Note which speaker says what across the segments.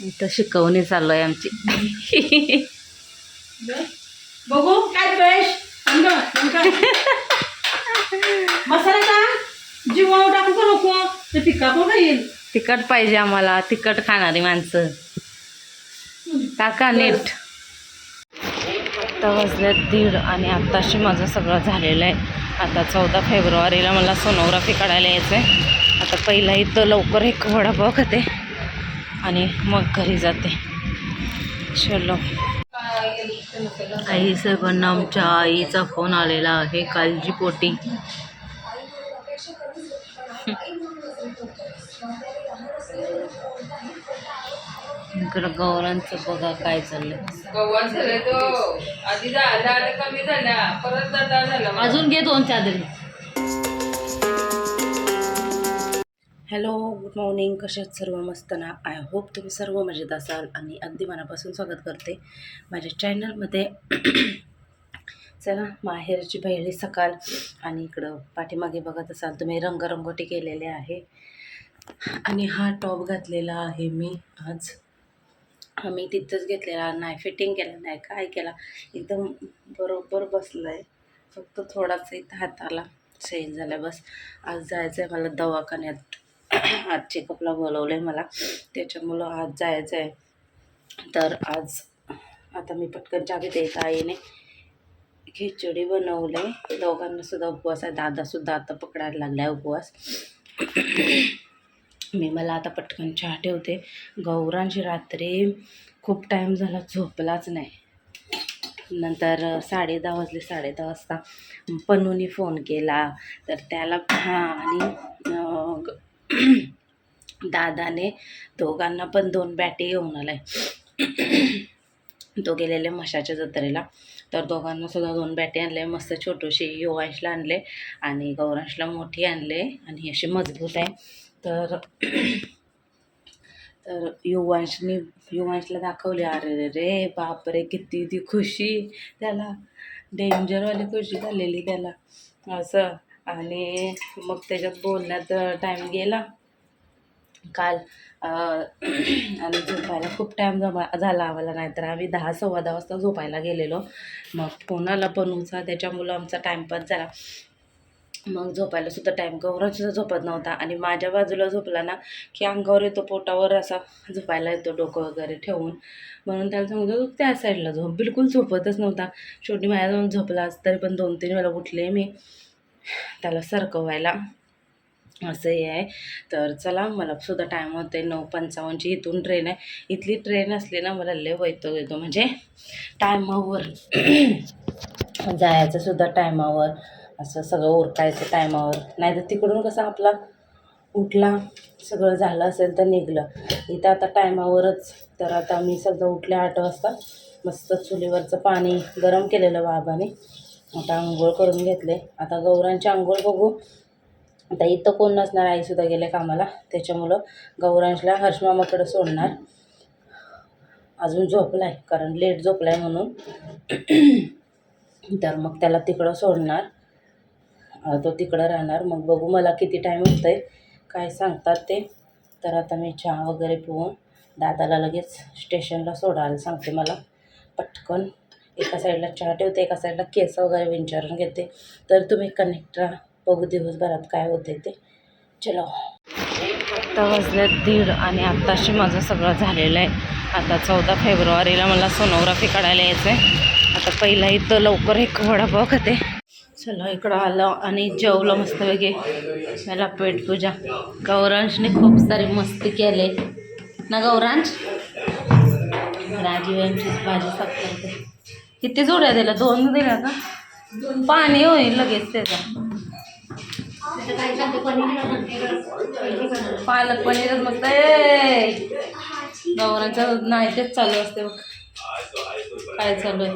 Speaker 1: इथं शिकवणी चालू आहे आमची
Speaker 2: बघू काय फ्रेश मसाला जीवा टाकू का नको? ते टिक्का पण येईल?
Speaker 1: तिखट पाहिजे आम्हाला. तिखट खाणारी माणसं. काका नीट. वाजल्यात दीड आणि आत्ताशी माझं सगळं झालेलं आहे. आता चौदा फेब्रुवारीला मला सोनोग्राफी काढायला यायचं आहे आता पहिला इथं लवकर एक वडापाव खाते. आणि मग घरी जाते. चलो. आई साहेबांना आमच्या आईचा फोन आलेला आहे. काळजी पोटी. इकडं गौरांचं बघा काय चाललंय.
Speaker 3: गव्हा झालाय तो. आधी झाला आता कमी झाला परत दादा झाला.
Speaker 1: अजून घे दोन चादरी. Hello good morning. कसे आहेत सर्व? मस्त ना? आय होप तुम्ही सर्व मजेत असाल आणि अगदी मनापासून स्वागत करते माझ्या चॅनलमध्ये. चला माहेरची पहिली सकाळ आणि इकडं पाठीमागे बघत असाल तुम्ही रंगरंगोटी केलेले आहे. आणि हा टॉप घातलेला आहे मी आज. मी तिथंच घेतलेला नाही फिटिंग केलं नाही काय केला? एकदम बरोबर बसलं आहे फक्त थोडासा इथं हाताला सेल झाला बस. आज जायचं आहे मला दवाखान्यात. आज चेकअपला बोलवलं आहे मला. त्याच्यामुळं आज जायचं आहे तर आज आता मी पटकन चाबी देत आईने खिचडी बनवले दोघांना सुद्धा उपवास आहे. दादासुद्धा आता पकडायला लागला आहे उपवास. मी मला आता पटकन चहा ठेवते. गौरांची रात्री खूप टाईम झाला झोपलाच नाही. नंतर साडे दहा वाजले साडे दहा वाजता पनूनी फोन केला. तर त्याला हां आणि ग- दादाने दोघांना पण दोन बॅटे घेऊन आलाय. तो गेलेले म्हशाच्या जत्रेला. तर दोघांना सुद्धा दोन बॅटे आणले. मस्त छोटूशी युवांशला आणले आणि गौरांशला मोठी आणले आणि अशी मजबूत आहे. तर तर युवांशनी युवांशला दाखवले अरे रे रे बापरे किती ती खुशी. त्याला डेंजरवाली खुशी झालेली त्याला. असं. आणि मग त्याच्यात बोलण्यात टाईम गेला. काल आणि झोपायला खूप टाईम जमा झाला आम्हाला नाहीतर आम्ही दहा सव्वा दहा वाजता झोपायला गेलेलो. मग फोनाला पण उचा त्याच्यामुळं आमचा टाईमपास झाला. मग झोपायला सुद्धा टाईम गौरव झोपत नव्हता. आणि माझ्या बाजूला झोपला ना की अंगावर येतो पोटावर असा झोपायला येतो डोकं वगैरे ठेवून. म्हणून त्याला सांगतो तू त्या साईडला झोप. बिलकुल झोपतच नव्हता. शेवटी माझ्याजवळ झोपलाच तरी पण दोन तीन वेळा उठले मी. त्याला सरकवायला असं हे आहे. तर चला मला सुद्धा टाईम होते नऊ पंचावन्नची. इथून ट्रेन आहे. इथली ट्रेन असली ना मला लय वैतो येतो. म्हणजे टायमावर जायचं सुद्धा टायमावर असं सगळं उरकायचं टायमावर नाही तर तिकडून कसं आपला उठला सगळं झालं असेल तर निघलं. इथं आता टायमावरच तर आता मी सगळं उठले आठ वाजता. मस्त चुलीवरचं पाणी गरम केलेलं बाबाने. आता आंघोळ करून घेतले. आता गौरांची आंघोळ बघू. आता इथं कोण नसणार? आईसुद्धा गेले कामाला. त्याच्यामुळं गौरांशला हर्षमामाकडं सोडणार. अजून झोपला आहे कारण लेट झोपला आहे म्हणून. तर मग त्याला तिकडं सोडणार. तो तिकडं राहणार. मग बघू मला किती टाईम होतं आहे काय सांगतात ते. तर आता मी चहा वगैरे पिऊन दादाला लगेच स्टेशनला सोडायला सांगते मला. पटकन. एका साईडला चहा ठेवते एका साईडला केस वगैरे विंचारून घेते. तर तुम्ही कनेक्ट राहा. बघू दिवसभरात काय होते ते. चलो. आत्ता वाजल्यात दीड आणि आत्ताशी माझं सगळं झालेलं आहे. आता चौदा फेब्रुवारीला मला सोनोग्राफी काढायला यायचं आहे आता पहिला इथं लवकर एक वडापाव खाते. चला इकडं आलं आणि जेवलं मस्तपैकी. मला पेटपूजा. गौरांशने खूप सारी मस्ती केले. ना गौरांश? राजीव यांचीच भाजी साफ करते. किती जोड्या दिल्या दोन दिल्या का पाणी होईल लगेच त्याचं. पालक पनीरच मस्त. आहे गौरांचं नाही तेच चालू असते बघ. काय चालू आहे?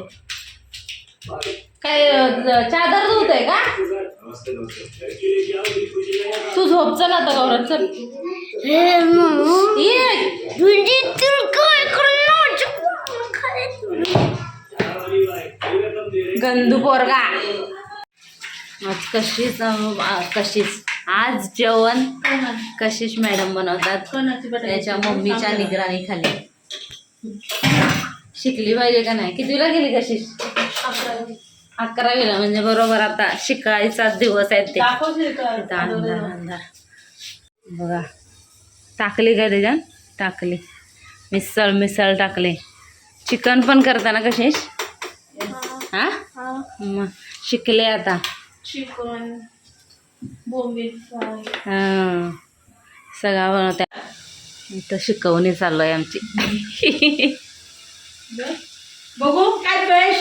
Speaker 1: काय चादर धुत आहे का? तू झोप चल आता गौरव चल. ये! गंदू पोरगा. आज कशीच कशीच. आज जेवण कशीच मॅडम बनवतात. त्याच्या मम्मीच्या निगराणी खाली शिकली पाहिजे का नाही? कितीला गेली कशी अकरावीला म्हणजे बरोबर आता शिकायचा दिवस आहेत ते.
Speaker 2: का-
Speaker 1: अंधार अंधार. बघा. टाकली काय त्याच्यात? टाकली. मिसळ मिसळ टाकले. चिकन पण करताना कशीच? हा? मग शिकले आता.
Speaker 2: Chicken bombil fry.
Speaker 1: हां. सगळा बनवत्या इथं शिकवणी चालू आहे आमची.
Speaker 2: बघू काय फ्रेश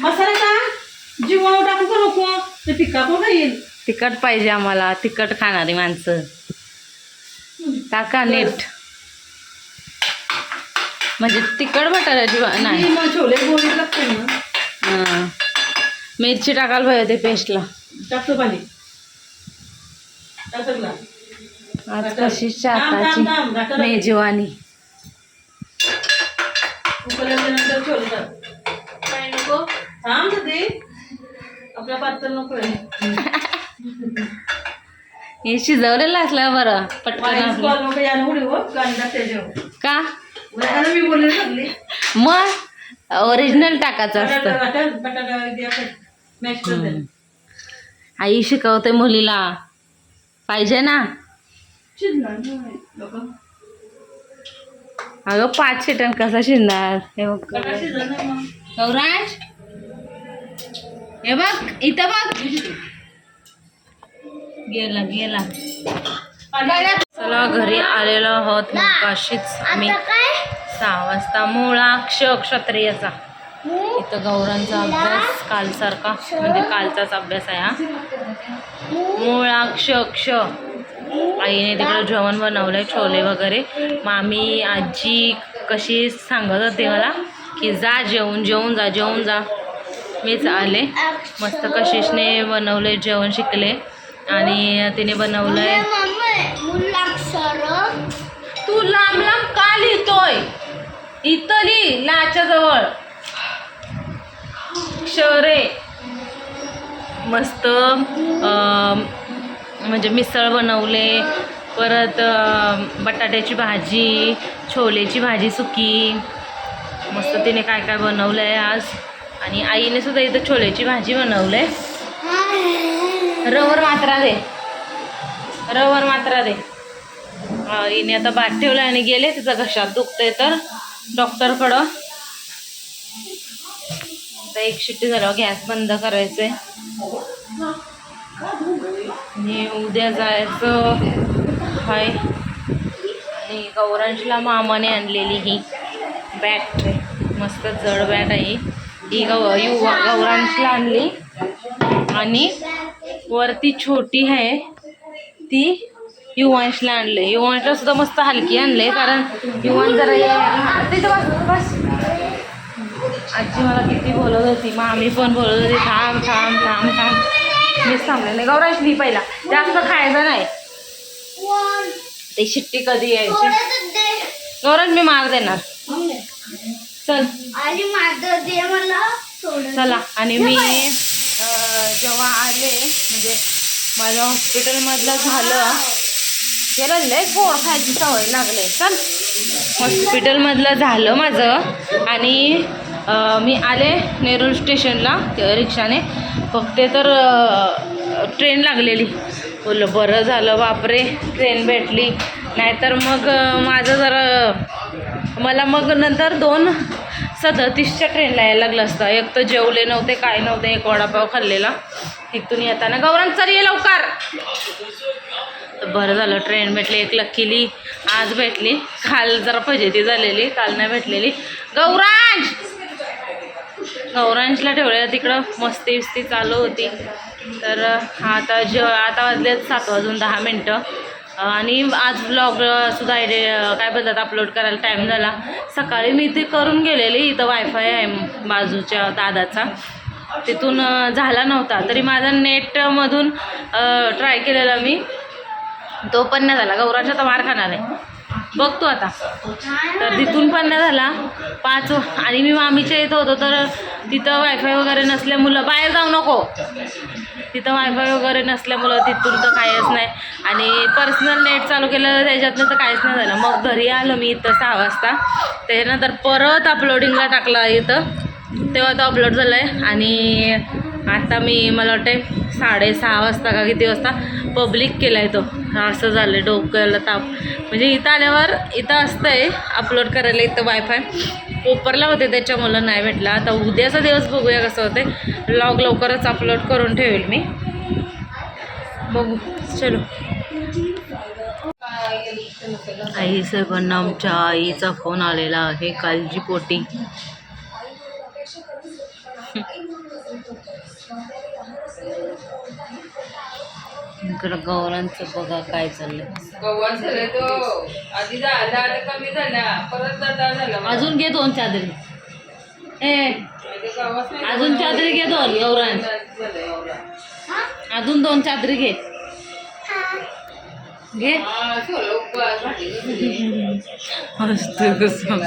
Speaker 2: मसाला का जीवा टाकू का नको. ते पिका पण येईल
Speaker 1: तिखट पाहिजे आम्हाला. तिखट खाणारी माणसं. टाका नीट. म्हणजे तिखट बटाट्याची भा- नाही.
Speaker 2: छोले बोंबील लागते ना.
Speaker 1: हां. मिरची टाकायला पाहिजे ते पेस्टला
Speaker 2: टाकतो पाणी?
Speaker 1: आज कशी
Speaker 2: टाकलं.
Speaker 1: मेजवानी.
Speaker 2: उकळल्यानंतर छोले टाक. काय नको? थांब तर ते आपल्या पातळ नको आहे.
Speaker 1: हे शिजवलेलं असलं बरं पटकन
Speaker 2: हो. कांदा
Speaker 1: का?
Speaker 2: मी बोलले लागली.
Speaker 1: मग ओरिजिनल टाकायचं असतं. आई शिकवते मुलीला. पाहिजे ना. अगं पाच शिटन कसा शिजणार? हे बघ. गौराज हे बघ इथं बघ. गेला गेला. चला घरी आलेलो आहोत मगाशीच आम्ही सहा वाजता मुळाक्ष क्षत्रियचा. इथं गौरांचा अभ्यास कालसारखा म्हणजे कालचाच अभ्यास आहे हा. मुळाक्ष क्ष. आईने तिकडं जेवण बनवलंय छोले वगैरे. मामी आजी कशी सांगत होते मला की जा जेवून जेवून जा जेवून जा. मीच आले. मस्त कशिशने बनवले जेवण शिकले. आणि तिने बनवलंय तू लांब लांब का लिहितोय? इथं लिही लाच्या जवळ. शरे मस्त म्हणजे मिसळ बनवले परत बटाट्याची भाजी छोलेची भाजी सुकी. मस्त तिने काय काय बनवलं आहे आज? आणि आईने सुद्धा इथं छोलेची भाजी बनवलं आहे रवर मात्रा दे. रवर मात्रा दे. हिने आता बाद ठेवलं आणि गेले तिचं घशात. दुखतंय तर डॉक्टरकडं. आता एक शिट्टी झाल्यावर गॅस बंद करायचंय. आणि उद्या जायचं हाय. आणि गौरांशला मामाने आणलेली ही बॅट मस्त जड बॅट आहे ही. गौ युवा गौरांशला आणली. आणि वरती छोटी आहे. ती युवांशला आणले युवांशला सुद्धा मस्त हलकी आणले कारण युवान जरा आजी मला किती बोलत होती मामी पण बोलत होती थांब थांब थांब थांब. मीच थांबले नाही. गौरांश मी पहिला. जास्त खायचं नाही. ते शिट्टी कधी यायची? गौरांश मी मार देणार. चल. चला. आणि मी जेव्हा आले म्हणजे माझ्या हॉस्पिटलमधलं झालं त्याला लय गोड खायची सवय लागले चल. हॉस्पिटलमधलं झालं माझं आणि मी आले नेरूळ स्टेशनला त्या रिक्षाने. फक्त तर ट्रेन लागलेली. बोललं बरं झालं बापरे ट्रेन भेटली. नाहीतर मग माझं जरा मला मग नंतर दोन सदतीसच्या ट्रेनला यायला लागलं असतं. एक तर जेवले नव्हते काय नव्हते एक वडापाव खाल्लेला. तिथून येताना गौरांग चल ये लवकर. तर बरं झालं ट्रेन भेटली एक लक्कीली आज भेटली. काल जरा फजेती झालेली काल नाही भेटलेली. गौरांश गौरांशला ठेवलेलं तिकडं. मस्ती विस्ती चालू होती. तर आता जे आता वाजले सात वाजून दहा मिनटं. आणि आज ब्लॉग सुद्धा एडि काय बोलतात अपलोड करायला टाईम झाला. सकाळी मी ते करून गेलेली इथं वायफाय आहे बाजूच्या दादाचा. तिथून झाला नव्हता. तरी माझा नेटमधून ट्राय केलेला मी. तो पण नाही झाला. गौरांच्या तर मार खाणार आहे. बघतो आता. तर तिथून पण नाही झाला. पाच आणि मी मामीच्या इथं होतो तर तिथं वायफाय वगैरे नसल्यामुळं बाहेर जाऊ नको. तिथं वायफाय वगैरे नसल्यामुळं तिथून तर काहीच नाही. आणि पर्सनल नेट चालू केलं त्याच्यातनं तर काहीच नाही झालं. मग घरी आलो मी इथं सहा वाजता. त्याच्यानंतर परत अपलोडिंगला टाकला इथं. तेव्हा तो अपलोड झालं आहे आणि आता मी मला वाटते साडेसहा वाजता का किती वाजता पब्लिक केला आहे तो. असं झालं डोक्याला ताप. म्हणजे इथं आल्यावर इथं असतं आहे अपलोड करायला इथं वायफाय पोपरला होते त्याच्यामुळं नाही भेटला. आता उद्याचा दिवस बघूया कसं होते लॉग लवकरच अपलोड करून ठेवेल मी. बघू. चलो. आई सर्वांना आमच्या आईचा फोन आलेला आहे. कालजी पोटी. इकडं गौरांचं बघा काय चाललंय.
Speaker 3: गव्हा झालं तो. आधी झाला आता कमी झाला परत दादा झाला.
Speaker 1: अजून घे दोन चादरी. ए अजून चादरी घे दोन
Speaker 3: एवढा.
Speaker 1: अजून दोन चादरी घे. घे.
Speaker 3: हा.
Speaker 1: असतं कसं.